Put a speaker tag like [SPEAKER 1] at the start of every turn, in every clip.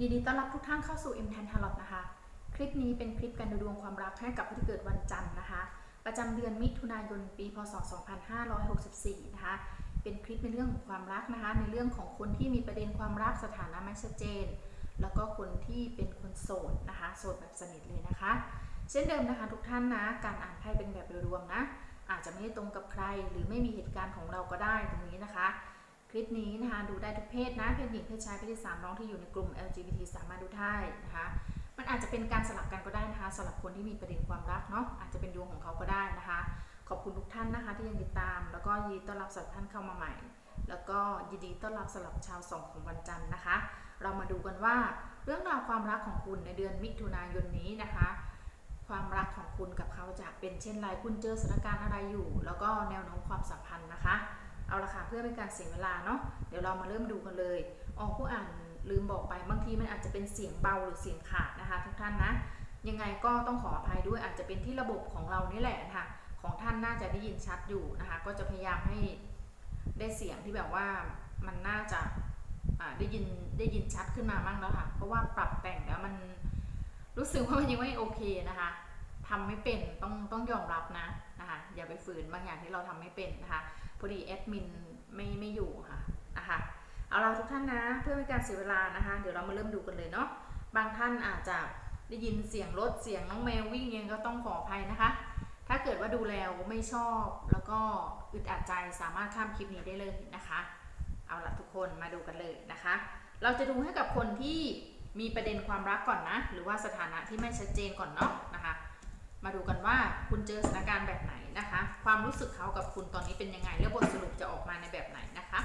[SPEAKER 1] ยินดีต้อนรับทุกท่านเข้าสู่ M 1 0 Tarot นะคะ คลิปนี้เป็นคลิปการดูดวงความรักให้กับผู้ที่เกิดวันจันทร์นะคะ ประจำเดือนมิถุนายนปีพศ 2564 นะคะ เป็นคลิปในเรื่องของความรักนะคะ ในเรื่องของคนที่มีประเด็นความรักสถานะไม่ชัดเจน แล้วก็คนที่เป็นคนโสดนะคะ โสดแบบสนิทเลยนะคะ เช่นเดิมนะคะทุกท่านนะ การอ่านไพ่เป็นแบบโดยรวมนะ อาจจะไม่ได้ตรงกับใคร หรือไม่มีเหตุการณ์ของเราก็ได้ตรงนี้นะคะ คลิปนี้นะคะดูได้ทุกเพศนะเพศหญิงเพศชายเพศที่สามน้องที่อยู่ในกลุ่ม LGBT สามารถดูได้นะคะมันอาจจะเป็นการสลับกันก็ได้นะคะสำหรับคนที่มีประเด็นความรักเนาะอาจจะเป็นดวงของเขาก็ได้นะคะ ขอบคุณทุกท่านนะคะที่ยังติดตาม แล้วก็ยินดีต้อนรับสำหรับท่านเข้ามาใหม่ แล้วก็ยินดีต้อนรับสำหรับชาวสองของวันจันทร์นะคะ เรามาดูกันว่าเรื่องราวความรักของคุณในเดือนมิถุนายนนี้นะคะ ความรักของคุณกับเขาจะเป็นเช่นไรคุณเจอสถานการณ์อะไรอยู่ แล้วก็แนวโน้มความสัมพันธ์นะคะ เอาละค่ะเพื่อเป็นการเสียเวลาเนาะเดี๋ยวเรามาเริ่มดูกันเลยอ๋อผู้อ่านลืมบอกไปบางทีมันอาจจะเป็นเสียงเบาหรือเสียงขาดนะคะ ทุกท่านนะ ยังไงก็ต้องขออภัยด้วยอาจจะเป็นที่ระบบของเรานี่แหละนะคะของท่านน่าจะได้ยินชัดอยู่นะคะ ก็จะพยายามให้ได้เสียงที่แบบว่ามันน่าจะได้ยินได้ยินชัดขึ้นมามั่งแล้วค่ะ เพราะว่าปรับแต่งแล้วมันรู้สึกว่ามันยังไม่โอเคนะคะทำไม่เป็นต้องต้องยอมรับนะนะคะอย่าไปฝืนบางอย่างที่เราทำไม่เป็นนะคะ พอดีแอดมินไม่ไม่อยู่ค่ะนะคะเอาเราทุกท่านนะเพื่อไม่การเสียเวลานะคะ เดี๋ยวเรามาเริ่มดูกันเลยเนาะบางท่านอาจจะได้ยินเสียงรถเสียงน้องแมววิ่งยังก็ต้องขออภัยนะคะ ถ้าเกิดว่าดูแล้วไม่ชอบแล้วก็อึดอัดใจสามารถข้ามคลิปนี้ได้เลยนะคะ เอาละทุกคนมาดูกันเลยนะคะ เราจะดูให้กับคนที่มีประเด็นความรักก่อนนะ หรือว่าสถานะที่ไม่ชัดเจนก่อนเนาะ มาดูกันว่าคุณเจอสถานการณ์แบบไหนนะคะ ความรู้สึกเขากับคุณตอนนี้เป็นยังไง แล้วบทสรุปจะออกมาในแบบไหนนะคะ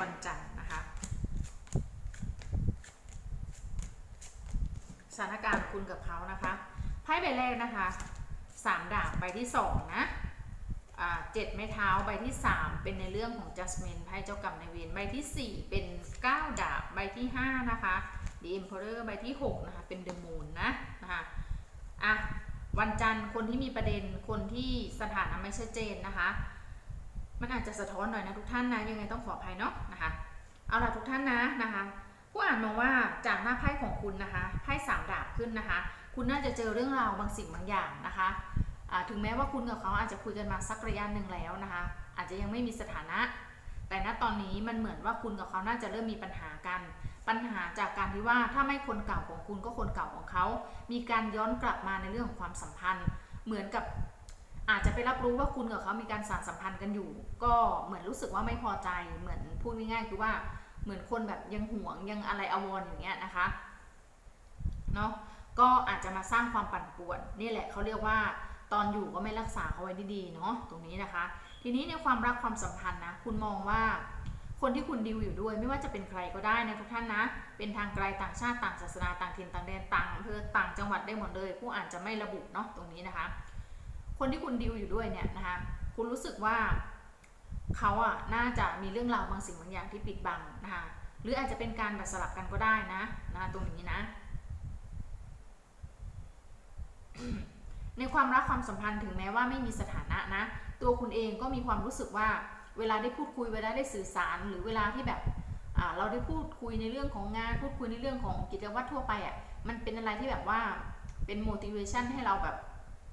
[SPEAKER 1] วันจันทร์นะคะ สถานการณ์คุณกับเขานะคะ ไพ่ใบแรกนะคะสามดาบใบที่สองนะเจ็ดไม้เท้าใบที่สามเป็นในเรื่องของ Jasmine ไพ่เจ้ากรรมนายเวรใบที่สี่เป็นเก้าดาบใบที่ห้านะคะ The Emperor ใบที่หกนะคะ เป็น The Moon นะนะคะอะ วันจันทร์คนที่มีประเด็นคนที่สถานะไม่ชัดเจนนะคะ มันอาจจะสะท้อนหน่อยนะทุกท่านนะยังไงต้องขออภัยเนาะนะคะ เอาล่ะทุกท่านนะนะคะ ผู้อ่านมองว่าจากหน้าไพ่ของคุณนะคะไพ่สามดาบขึ้นนะคะ คุณน่าจะเจอเรื่องราวบางสิ่งบางอย่างนะคะถึงแม้ว่าคุณกับเขาอาจจะคุยกันมาสักระยะหนึ่งแล้วนะคะ อาจจะยังไม่มีสถานะ แต่ณตอนนี้มันเหมือนว่าคุณกับเขาน่าจะเริ่มมีปัญหากัน ปัญหาจากการที่ว่าถ้าไม่คนเก่าของคุณก็คนเก่าของเขา มีการย้อนกลับมาในเรื่องของความสัมพันธ์ เหมือนกับอาจจะไปรับรู้ว่าคุณกับเขามีการสานสัมพันธ์กันอยู่ ก็เหมือนรู้สึกว่าไม่พอใจ เหมือนพูดง่ายๆคือว่าเหมือนคนแบบยังห่วงยังอะไรอาวรณ์อย่างเงี้ยนะคะ เนาะก็อาจจะมาสร้างความปั่นป่วน นี่แหละเขาเรียกว่า ตอนอยู่ก็ไม่รักษาเขาไว้ดีๆเนาะตรงนี้นะคะ ทีนี้ในความรักความสัมพันธ์นะ คุณมองว่าคนที่คุณดิวอยู่ด้วยไม่ว่าจะเป็นใครก็ได้นะทุกท่านนะ เป็นทางไกลต่างชาติต่างศาสนาต่างถิ่นต่างแดนต่างอำเภอต่างจังหวัดได้หมดเลยผู้อ่านจะไม่ระบุเนาะตรงนี้นะคะ คนที่คุณดิวอยู่ด้วยเนี่ยนะคะคุณรู้สึกว่าเขาอะน่าจะมีเรื่องราวบางสิ่งบางอย่างที่ปิดบังนะคะหรืออาจจะเป็นการแบบสลับกันก็ได้นะนะตรงนี้นะ ในความรักความสัมพันธ์ถึงแม้ว่าไม่มีสถานะนะ ตัวคุณเองก็มีความรู้สึกว่าเวลาได้พูดคุยเวลาได้สื่อสารหรือเวลาที่แบบเราได้พูดคุยในเรื่องของงานพูดคุยในเรื่องของกิจวัตรทั่วไปอะ่ะมันเป็นอะไรที่แบบว่าเป็น motivation ให้เราแบบ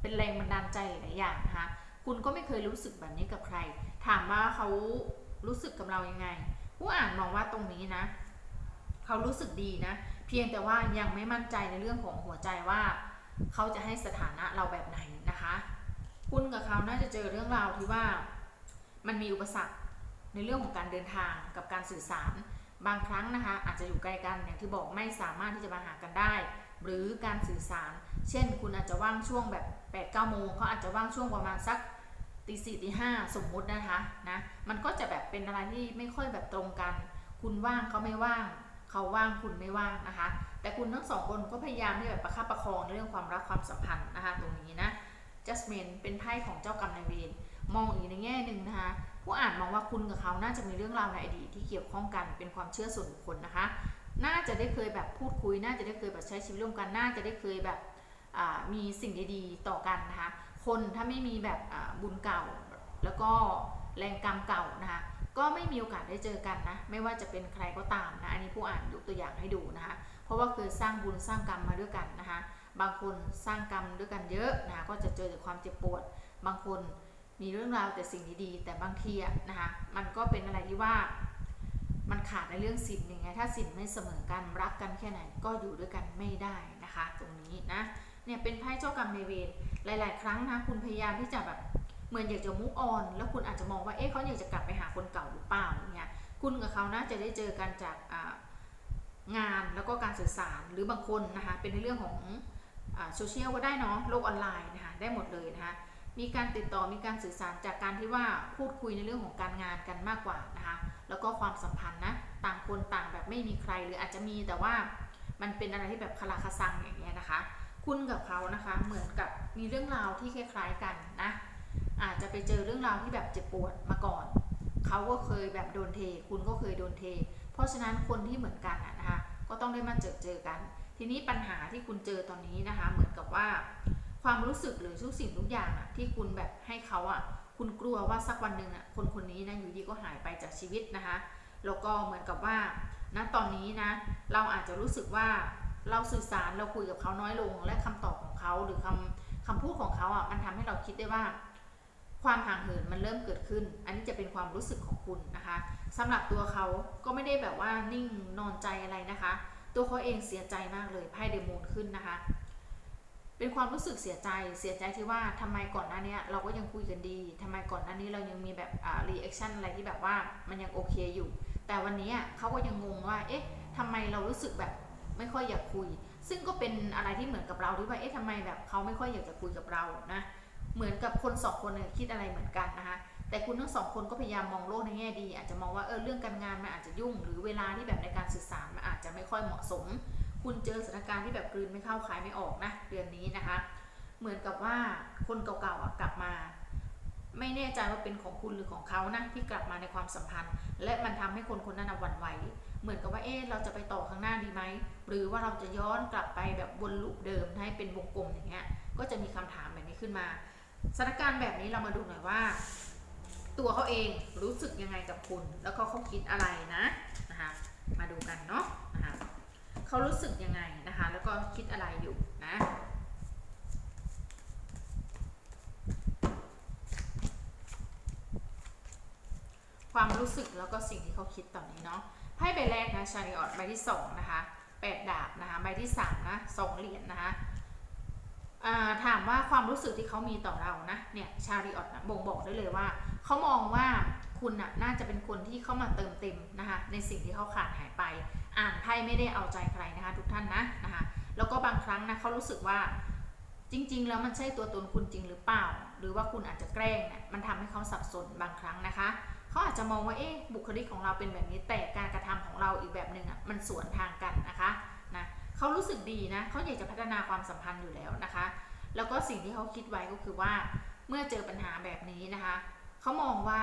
[SPEAKER 1] เป็นแรงบันดาลใจหลายอย่างนะคะคุณก็ไม่เคยรู้สึกแบบนี้กับใคร ถามว่าเขารู้สึกกับเรายังไง ผู้อ่านมองว่าตรงนี้นะ เขารู้สึกดีนะ เพียงแต่ว่ายังไม่มั่นใจในเรื่องของหัวใจว่า เขาจะให้สถานะเราแบบไหนนะคะ คุณกับเขาน่าจะเจอเรื่องราวที่ว่ามันมีอุปสรรคในเรื่องของการเดินทางกับการสื่อสาร บางครั้งนะคะ อาจจะอยู่ไกลกันอย่างที่บอกไม่สามารถที่จะมาหากันได้ หรือการสื่อสาร เช่น คุณอาจจะว่างช่วงแบบ8ปดเก้าโมงเขาอาจจะว่างช่วงประมาณสักตีสี่ตีห้าสมมุตินะคะนะมันก็จะแบบเป็นอะไรที่ไม่ค่อยแบบตรงกัน คุณว่างเขาไม่ว่าง เขาว่างคุณไม่ว่างนะคะ แต่คุณทั้งสองคนก็พยายามที่แบบประคับประคองเรื่องความรักความสัมพันธ์นะคะตรงนี้นะ Jasmine เป็นไพ่ของเจ้ากรรมนายเวรมองอีกในแง่หนึ่งนะคะผู้อ่านมองว่าคุณกับเขาน่าจะมีเรื่องราวในอดีตที่เกี่ยวข้องกันเป็นความเชื่อส่วนบุคคลนะคะ น่าจะได้เคยแบบพูดคุย น่าจะได้เคยแบบใช้ชีวิตร่วมกัน น่าจะได้เคยแบบมีสิ่งดีๆต่อกันนะคะ คนถ้าไม่มีแบบบุญเก่า แล้วก็แรงกรรมเก่านะคะ ก็ไม่มีโอกาสได้เจอกันนะ ไม่ว่าจะเป็นใครก็ตามนะ อันนี้ผู้อ่านยกตัวอย่างให้ดูนะคะ ราะว่าเคยสร้างบุญสร้างกรรมมาด้วยกันนะคะ บางคนสร้างกรรมด้วยกันเยอะนะคะก็จะเจอแต่ความเจ็บปวด บางคนมีเรื่องราวแต่สิ่งดีๆแต่บางทีอะนะคะมันก็เป็นอะไรที่ว่ามันขาดในเรื่องสินย่างเงี้ยถ้าสินไม่เสมอกันรักกันแค่ไหนก็อยู่ด้วยกันไม่ได้นะคะ ตรงนี้นะเนี่ยเป็นไพ่เจ้ากรรมในเวรหลาย ๆ ครั้งนะคุณพยายามที่จะแบบเหมือนอยากจะมุกออน แล้วคุณอาจจะมองว่าเอ๊ะเขาอยากจะกลับไปหาคนเก่าหรือเปล่าอย่างเงี้ยคุณกับเขาน่าจะได้เจอกันจาก งานแล้วก็การสื่อสารหรือบางคนนะคะเป็นในเรื่องของโซเชียลก็ได้เนาะโลกออนไลน์นะคะได้หมดเลยนะคะมีการติดต่อมีการสื่อสารจากการที่ว่าพูดคุยในเรื่องของการงานกันมากกว่านะคะแล้วก็ความสัมพันธ์นะต่างคนต่างแบบไม่มีใครหรืออาจจะมีแต่ว่ามันเป็นอะไรที่แบบคลาคาซังอย่างเงี้ยนะคะ คุณกับเขานะคะเหมือนกับมีเรื่องราวที่คล้าย ๆกันนะอาจจะไปเจอเรื่องราวที่แบบเจ็บปวดมาก่อน เขาก็เคยแบบโดนเท คุณก็เคยโดนเท ราะฉะนั้นคนที่เหมือนกันนะคะก็ต้องได้มาเจอเจอกัน ทีนี้ปัญหาที่คุณเจอตอนนี้นะคะ เหมือนกับว่า ความรู้สึกหรือทุกสิ่งทุกอย่างอะที่คุณแบบให้เขาอะคุณกลัวว่าสักวันหนึ่งอะคนคนนี้นะอยู่ดีก็หายไปจากชีวิตนะคะแล้วก็เหมือนกับว่าณตอนนี้นะเราอาจจะรู้สึกว่าเราสื่อสารเราคุยกับเขาน้อยลง และคำตอบของเขาหรือคำคำพูดของเขาอะมันทำให้เราคิดได้ว่า ความห่างเหินมันเริ่มเกิดขึ้น อันนี้จะเป็นความรู้สึกของคุณนะคะสำหรับตัวเขาก็ไม่ได้แบบว่านิ่งนอนใจอะไรนะคะ ตัวเขาเองเสียใจมากเลยไพ่เดมูนขึ้นนะคะ เป็นความรู้สึกเสียใจ เสียใจที่ว่าทำไมก่อนหน้านี้เราก็ยังคุยกันดีทำไมก่อนหน้านี้เรายังมีแบบอ่ารีแอคชั่นอะไรที่แบบว่ามันยังโอเคอยู่ แต่วันนี้เขาก็ยังงงว่า เอ๊ะทำไมเรารู้สึกแบบไม่ค่อยอยากคุย ซึ่งก็เป็นอะไรที่เหมือนกับเราที่ว่า เอ๊ะทำไมแบบเขาไม่ค่อยอยากจะคุยกับเรานะ เหมือนกับคนสองคนเนี่ยคิดอะไรเหมือนกันนะคะแต่คุณทั้งสองคนก็พยายามมองโลกในแง่ดี อาจจะมองว่าเออเรื่องการงานมันอาจจะยุ่ง หรือเวลาที่แบบในการสื่อสารมันอาจจะไม่ค่อยเหมาะสม คุณเจอสถานการณ์ที่แบบกลืนไม่เข้าคายไม่ออกนะเดือนนี้นะคะ เหมือนกับว่าคนเก่าๆกลับมา ไม่แน่ใจว่าเป็นของคุณหรือของเขานะที่กลับมาในความสัมพันธ์ และมันทำให้คนคนนั้นหวั่นไหวเหมือนกับว่าเอ๊ะเราจะไปต่อข้างหน้าดีไหมหรือว่าเราจะย้อนกลับไปแบบวนลูปเดิมให้เป็นวงกลมอย่างเงี้ยก็จะมีคำถามแบบนี้ขึ้นมา สถานการณ์แบบนี้เรามาดูหน่อยว่า ตัวเขาเองรู้สึกยังไงกับคุณ แล้วก็เขาคิดอะไรนะนะคะมาดูกันเนาะนะคะเขารู้สึกยังไงนะคะ แล้วก็คิดอะไรอยู่นะความรู้สึกแล้วก็สิ่งที่เขาคิดตอนนี้เนาะไพ่ใบแรกนะชาริออตใบที่สองนะคะแปดดาบนะคะใบที่สามนะสองเหรียญนะคะ ถามว่าความรู้สึกที่เขามีต่อเรานะเนี่ยชาริออตนะบ่งบอกได้เลยว่าเขามองว่าคุณน่ะน่าจะเป็นคนที่เข้ามาเติมเต็มนะคะในสิ่งที่เขาขาดหายไป อ่านไพ่ไม่ได้เอาใจใครนะคะทุกท่านนะนะคะแล้วก็บางครั้งนะเขารู้สึกว่าจริง ๆ แล้วมันใช่ตัวตนคุณจริงหรือเปล่า หรือว่าคุณอาจจะแกล้งเนี่ยมันทำให้เขาสับสนบางครั้งนะคะเขาอาจจะมองว่าเอ๊ะบุคลิกของเราเป็นแบบนี้แต่การกระทำของเราอีกแบบหนึ่งอะมันสวนทางกันนะคะ เขารู้สึกดีนะเขาอยากจะพัฒนาความสัมพันธ์อยู่แล้วนะคะ แล้วก็สิ่งที่เขาคิดไว้ก็คือว่าเมื่อเจอปัญหาแบบนี้นะคะเขามองว่า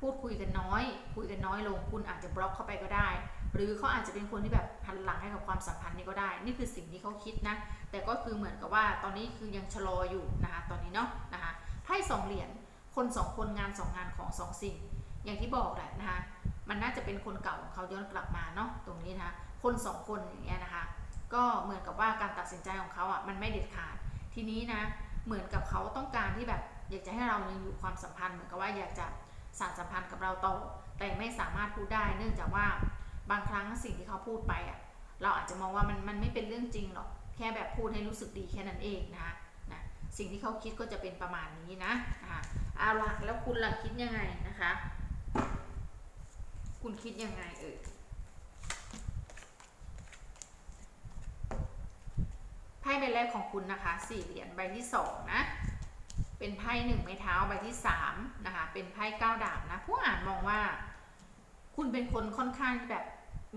[SPEAKER 1] พูดคุยกันน้อย คุยกันน้อยลง คุณอาจจะบล็อกเข้าไปก็ได้ หรือเขาอาจจะเป็นคนที่แบบหันหลังให้กับความสัมพันธ์นี้ก็ได้ นี่คือสิ่งที่เขาคิดนะ แต่ก็คือเหมือนกับว่าตอนนี้คือยังชะลออยู่นะคะตอนนี้เนาะนะคะไพ่สองเหรียญคนสองคนงานสองงานของสองสิ่ง อย่างที่บอกแหละนะคะมันน่าจะเป็นคนเก่าของเขาย้อนกลับมาเนาะตรงนี้นะคะคนสองคนอย่างเงี้ยนะคะ ก็เหมือนกับว่าการตัดสินใจของเขาอะมันไม่เด็ดขาด ทีนี้นะเหมือนกับเขาต้องการที่แบบอยากจะให้เรายังอยู่ความสัมพันธ์เหมือนกับว่าอยากจะสานสัมพันธ์กับเราต่อแต่ไม่สามารถพูดได้ เนื่องจากว่าบางครั้งสิ่งที่เขาพูดไปอะเราอาจจะมองว่ามันมันไม่เป็นเรื่องจริงหรอกแค่แบบพูดให้รู้สึกดีแค่นั้นเองนะคะนะสิ่งที่เขาคิดก็จะเป็นประมาณนี้นะนะคะเอาละแล้วคุณล่ะคิดยังไงนะคะ คุณคิดยังไงเอ่ย พ่ใบแรกของคุณนะคะสี่เหรียญใบที่สองนะ เป็นไพ่หนึ่งไม้เท้าใบที่สามนะคะ เป็นไพ่เก้าดาบนะ ผู้อ่านมองว่า คุณเป็นคนค่อนข้างแบบ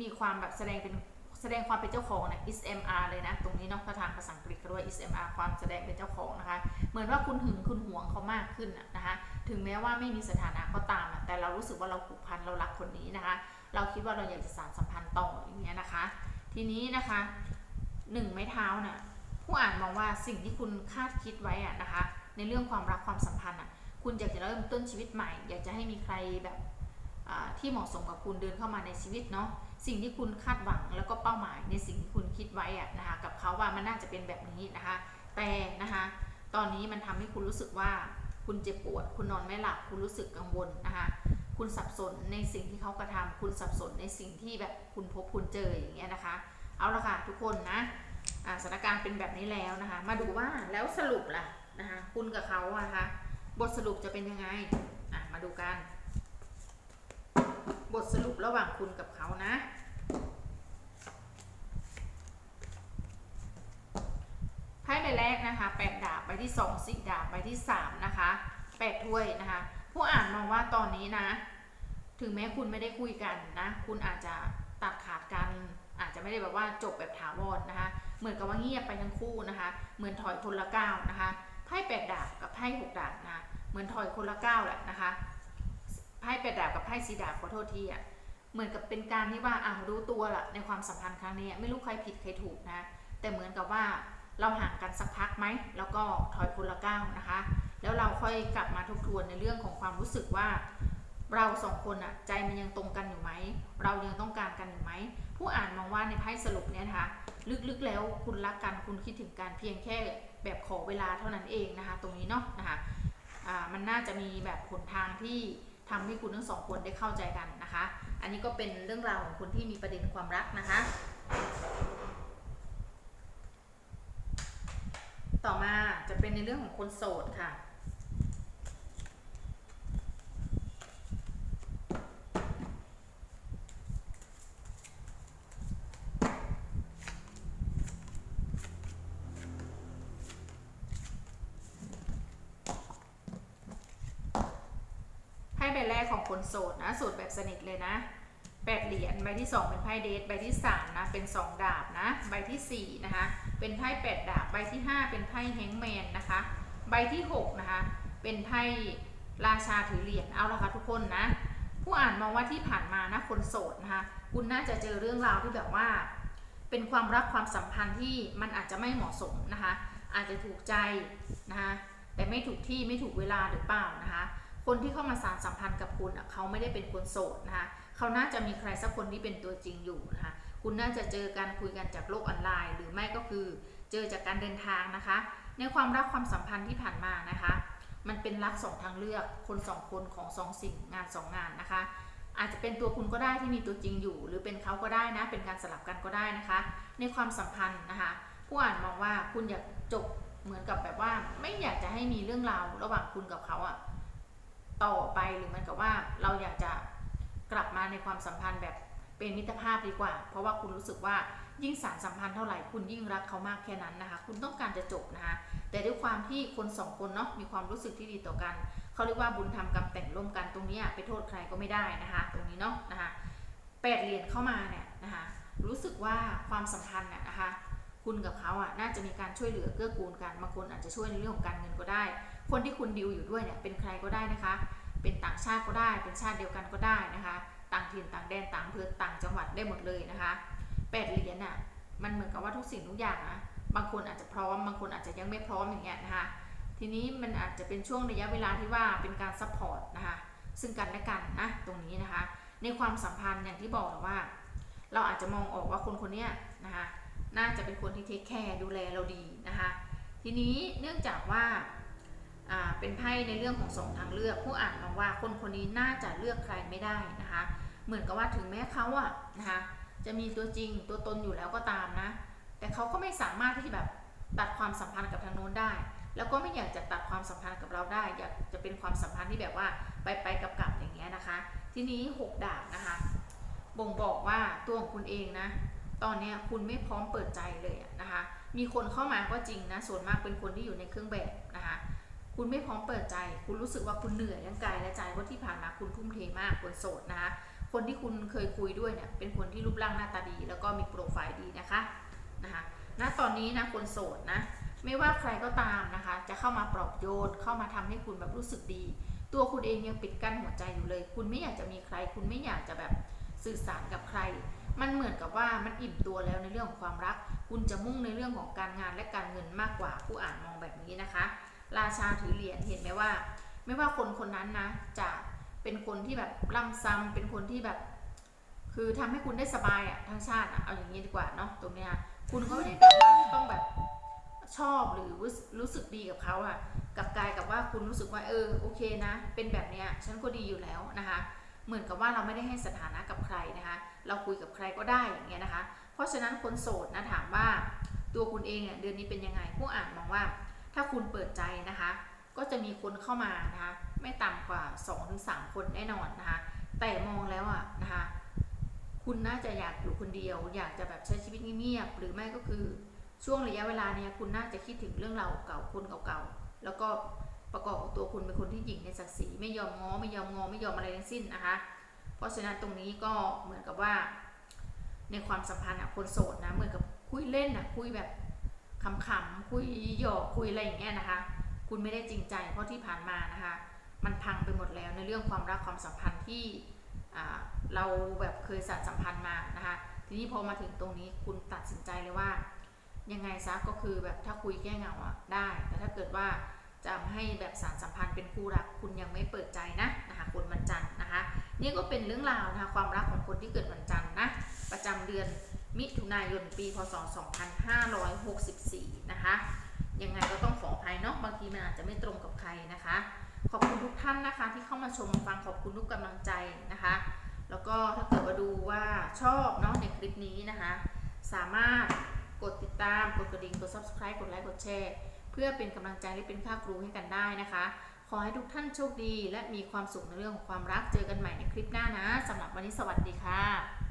[SPEAKER 1] มีความแบบแสดงเป็นแสดงความเป็นเจ้าของนี่ย ismr เลยนะ ตรงนี้เนาะถ้าทางภาษาอังกฤษเขาเรีย ismr ความแสดงเป็นเจ้าของนะคะ เหมือนว่าคุณหึงคุณหวงเขามากขึ้นนะคะ ถึงแม้ว่าไม่มีสถานะก็ตาม แต่เรารู้สึกว่าเราผูกพันเรารักคนนี้นะคะ เราคิดว่าเราอยากจะสานสัมพันธ์ต่ออย่างเงี้ยนะคะ ทีนี้นะคะหนึ่งไม้เท้าเนี่ย ผู้อ่านมองว่าสิ่งที่คุณคาดคิดไว้อะนะคะ ในเรื่องความรักความสัมพันธ์อะคุณอยากจะเริ่มต้นชีวิตใหม่ อยากจะให้มีใครแบบที่เหมาะสมกับคุณเดินเข้ามาในชีวิตเนาะสิ่งที่คุณคาดหวังแล้วก็เป้าหมายในสิ่งที่คุณคิดไว้อะนะคะกับเขาว่ามันน่าจะเป็นแบบนี้นะคะ แต่นะคะตอนนี้มันทำให้คุณรู้สึกว่าคุณเจ็บปวด คุณนอนไม่หลับ คุณรู้สึกกังวลนะคะคุณสับสนในสิ่งที่เขากระทำคุณสับสนในสิ่งที่แบบคุณพบคุณเจออย่างเงี้ยนะคะ เอาละค่ะทุกคนนะ สถานการณ์เป็นแบบนี้แล้วนะคะ มาดูว่าแล้วสรุปล่ะนะคะคุณกับเขาอะคะบทสรุปจะเป็นยังไงอะมาดูกัน บทสรุประหว่างคุณกับเขานะ ไพ่ใบแรกนะคะแปดดาบใบที่สองสี่ดาบใบที่สามนะคะแปดถ้วยนะคะ ผู้อ่านมองว่าตอนนี้นะ ถึงแม้คุณไม่ได้คุยกันนะ คุณอาจจะตัดขาดกัน อาจจะไม่ได้แบบว่าจบแบบถาวรนะคะ เหมือนกับว่าเงียบไปทั้งคู่นะคะ เหมือนถอยคนละก้าวนะคะ ไพ่แปดดาบกับไพ่หกดาบนะ เหมือนถอยคนละก้าวแหละนะคะ ไพ่แปดดาบกับไพ่สีดาบขอโทษทีอะ เหมือนกับเป็นการที่ว่าอะรู้ตัวละในความสัมพันธ์ครั้งนี้ไม่รู้ใครผิดใครถูกนะ แต่เหมือนกับว่าเราห่างกันสักพักไหม แล้วก็ถอยคนละก้าวนะคะ แล้วเราค่อยกลับมาทบทวนในเรื่องของความรู้สึกว่า เราสองคนอะใจมันยังตรงกันอยู่ไหม เรายังต้องการกันอยู่ไหม ผู้อ่านมองว่าในไพ่สรุปเนี่ยนะคะ ลึกๆแล้วคุณรักกันคุณคิดถึงกันเพียงแค่แบบขอเวลาเท่านั้นเองนะคะ ตรงนี้เนาะนะคะอ่ามันน่าจะมีแบบหนทางที่ทำให้คุณทั้งสองคนได้เข้าใจกันนะคะ อันนี้ก็เป็นเรื่องราวของคนที่มีประเด็นความรักนะคะ ต่อมาจะเป็นในเรื่องของคนโสดค่ะ ไพ่ใบแรก ของคนโสดนะโสดแบบสนิทเลยนะแปดเหรียญใบที่สองเป็นไพ่เดทใบที่สามนะเป็นสองดาบนะใบที่สี่นะคะเป็นไพ่แปดดาบใบที่ห้าเป็นไพ่แฮงแมนนะคะใบที่หกนะคะเป็นไพ่ราชาถือเหรียญเอาละค่ะทุกคนนะผู้อ่านมองว่าที่ผ่านมานะคนโสดนะคะคุณน่าจะเจอเรื่องราวที่แบบว่า เป็นความรักความสัมพันธ์ที่มันอาจจะไม่เหมาะสมนะคะอาจจะถูกใจนะคะแต่ไม่ถูกที่ไม่ถูกเวลาหรือเปล่านะคะ คนที่เข้ามาสานสัมพันธ์กับคุณเขาไม่ได้เป็นคนโสดนะคะเขาน่าจะมีใครสักคนที่เป็นตัวจริงอยู่นะคะคุณน่าจะเจอการคุยกันจากโลกออนไลน์ หรือไม่ก็คือเจอจากการเดินทางนะคะ ในความรักความสัมพันธ์ที่ผ่านมานะคะ มันเป็นรักสองทางเลือกคนสองคนของสองสิ่งงานสองงานนะคะ อาจจะเป็นตัวคุณก็ได้ที่มีตัวจริงอยู่ หรือเป็นเขาก็ได้นะ เป็นการสลับกันก็ได้นะคะ ในความสัมพันธ์นะคะ ผู้อ่านมองว่าคุณอยากจบเหมือนกับแบบว่า ไม่อยากจะให้มีเรื่องราวระหว่างคุณกับเขาอะ ต่อไปหรือเหมือนกับว่าเราอยากจะกลับมาในความสัมพันธ์แบบเป็นมิตรภาพดีกว่า เพราะว่าคุณรู้สึกว่ายิ่งสารสัมพันธ์เท่าไหร่คุณยิ่งรักเขามากแค่นั้นนะคะ คุณต้องการจะจบนะคะแต่ด้วยความที่คนสองคนเนาะมีความรู้สึกที่ดีต่อกันเขาเรียกว่าบุญทำกรรมแต่งร่วมกันตรงนี้ไปโทษใครก็ไม่ได้นะคะ ตรงนี้เนาะนะคะแปดเหรียญเข้ามาเนี่ยนะคะรู้สึกว่าความสัมพันธ์น่ะนะคะ คุณกับเขาอะน่าจะมีการช่วยเหลือเกื้อกูลกันบางคนอาจจะช่วยในเรื่องของการเงินก็ได้ คนที่คุณดิวอยู่ด้วยเนี่ยเป็นใครก็ได้นะคะ เป็นต่างชาติก็ได้ เป็นชาติเดียวกันก็ได้นะคะ ต่างถิ่นต่างแดนต่างอำเภอต่างจังหวัดได้หมดเลยนะคะแปดเหรียญน่ะมันเหมือนกับว่าทุกสิ่งทุกอย่างนะบางคนอาจจะพร้อม บางคนอาจจะยังไม่พร้อมอย่างเงี้ยนะคะ ทีนี้มันอาจจะเป็นช่วงระยะเวลาที่ว่าเป็นการซัพพอร์ตนะคะ ซึ่งกันและกันนะตรงนี้นะคะ ในความสัมพันธ์อย่างที่บอกว่า เราอาจจะมองออกว่าคนคนเนี้ยนะคะ น่าจะเป็นคนที่เทคแคร์ดูแลเราดีนะคะ ทีนี้เนื่องจากว่า เป็นไพ่ในเรื่องของสองทางเลือก ผู้อ่านมองว่าคนคนนี้น่าจะเลือกใครไม่ได้นะคะ เหมือนกับว่าถึงแม้เขาอะนะคะจะมีตัวจริงตัวตนอยู่แล้วก็ตามนะ แต่เขาก็ไม่สามารถที่จะแบบตัดความสัมพันธ์กับทางโน้นได้ แล้วก็ไม่อยากจะตัดความสัมพันธ์กับเราได้ อยากจะเป็นความสัมพันธ์ที่แบบว่าไปไปๆกับอย่างเงี้ยนะคะ ทีนี้หกดาบนะคะ บ่งบอกว่าตัวของคุณเองนะ ตอนนี้คุณไม่พร้อมเปิดใจเลยนะคะ มีคนเข้ามาก็จริงนะ ส่วนมากเป็นคนที่อยู่ในเครื่องแบบนะคะ คุณไม่พร้อมเปิดใจ คุณรู้สึกว่าคุณเหนื่อยทั้งกายและใจเพราะที่ผ่านมาคุณทุ่มเทมากคนโสดนะคะคนที่คุณเคยคุยด้วยเนี่ยเป็นคนที่รูปร่างหน้าตาดี แล้วก็มีโปรไฟล์ดีนะคะนะคะณตอนนี้นะคนโสดนะไม่ว่าใครก็ตามนะคะ จะเข้ามาปลอบโยนเข้ามาทำให้คุณแบบรู้สึกดี ตัวคุณเองยังปิดกั้นหัวใจอยู่เลย คุณไม่อยากจะมีใคร คุณไม่อยากจะแบบสื่อสารกับใคร มันเหมือนกับว่ามันอิ่มตัวแล้วในเรื่องของความรัก คุณจะมุ่งในเรื่องของการงานและการเงินมากกว่าผู้อ่านมองแบบนี้นะคะ ราชาถือเหรียญเห็นไหมว่า ไม่ว่าคนคนนั้นนะจะเป็นคนที่แบบล่ำซ้ำเป็นคนที่แบบ คือทำให้คุณได้สบายอะทั้งชาติอะเอาอย่างนี้ดีกว่าเนาะตรงเนี้ยคุณก็ไม่ได้แบบว่าต้องแบบชอบหรือรู้สึกดีกับเขาอะกับกายกับว่าคุณรู้สึกว่าเออโอเคนะ เป็นแบบเนี้ยฉันก็ดีอยู่แล้วนะคะเหมือนกับว่าเราไม่ได้ให้สถานะกับใครนะคะ เราคุยกับใครก็ได้อย่างเงี้ยนะคะ เพราะฉะนั้นคนโสดนะถามว่าตัวคุณเองเนี่ยเดือนนี้เป็นยังไงผู้อ่านมองว่า ถ้าคุณเปิดใจนะคะ ก็จะมีคนเข้ามานะคะ ไม่ต่ำกว่า 2-3 คนแน่นอนนะคะ แต่มองแล้วอะนะคะ คุณน่าจะอยากอยู่คนเดียว อยากจะแบบใช้ชีวิตเงียบๆหรือไม่ก็คือช่วงระยะเวลาเนี่ยคุณน่าจะคิดถึงเรื่องราเก่าคนเก่าๆแล้วก็ประกอบกับตัวคุณเป็นคนที่หญิงในศักดิ์ศรีไม่ยอมง้อไม่ยอมงอไม่ยอมอะไรทั้งสิ้นนะคะ เพราะฉะนั้นตรงนี้ก็เหมือนกับว่า ในความสัมพันธ์อะคนโสดนะเหมือนกับคุยเล่นอะคุยแบบ ขำๆคุยหยอกคุยอะไรอย่างเงี้ยนะคะ คุณไม่ได้จริงใจเพราะที่ผ่านมานะคะ มันพังไปหมดแล้วในเรื่องความรักความสัมพันธ์ที่เราแบบเคยสานสัมพันธ์มานะคะ ทีนี้พอมาถึงตรงนี้คุณตัดสินใจเลยว่า ยังไงซะก็คือแบบถ้าคุยแก้เหงาได้ แต่ถ้าเกิดว่าจะให้แบบสารสัมพันธ์เป็นคู่รักคุณยังไม่เปิดใจนะนะคะคนวันจันทร์นะคะ นี่ก็เป็นเรื่องราวนะคะความรักของคนที่เกิดวันจันทร์นะประจำเดือน มิถุนายนปีพศ 2564 นะคะ ยังไงก็ต้องขออภัยเนาะบางทีมันอาจจะไม่ตรงกับใครนะคะ ขอบคุณทุกท่านนะคะที่เข้ามาชมฟังขอบคุณทุกกำลังใจนะคะ แล้วก็ถ้าเกิดว่าดูว่าชอบเนาะในคลิปนี้นะคะ สามารถกดติดตาม กดกระดิ่ง กด subscribe กดไลค์ กดแชร์ เพื่อเป็นกำลังใจและเป็นค่าครูให้กันได้นะคะ ขอให้ทุกท่านโชคดี และมีความสุขในเรื่องของความรัก เจอกันใหม่ในคลิปหน้านะสำหรับวันนี้สวัสดีค่ะ